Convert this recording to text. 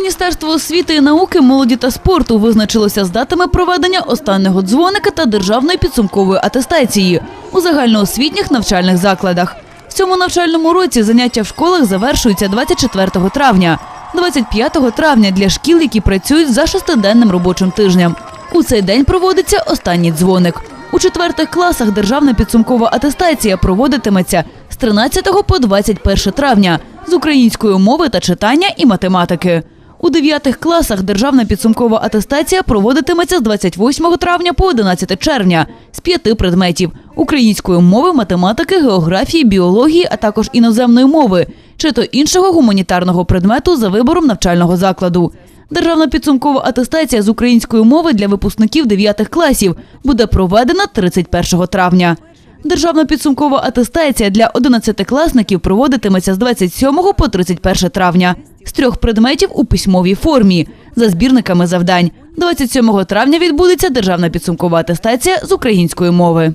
Міністерство освіти і науки, молоді та спорту визначилося з датами проведення останнього дзвоника та державної підсумкової атестації у загальноосвітніх навчальних закладах. В цьому навчальному році заняття в школах завершуються 24 травня, 25 травня для шкіл, які працюють за шестиденним робочим тижнем. У цей день проводиться останній дзвоник. У четвертих класах державна підсумкова атестація проводитиметься з 13 по 21 травня з української мови та читання і математики. У дев'ятих класах державна підсумкова атестація проводитиметься з 28 травня по 11 червня з п'яти предметів української мови, математики, географії, біології, а також іноземної мови чи то іншого гуманітарного предмету за вибором навчального закладу. Державна підсумкова атестація з української мови для випускників 9 класів буде проведена 31 травня. Державна підсумкова атестація для 11-класників проводитиметься з 27 по 31 травня з трьох предметів у письмовій формі за збірниками завдань. 27 травня відбудеться державна підсумкова атестація з української мови.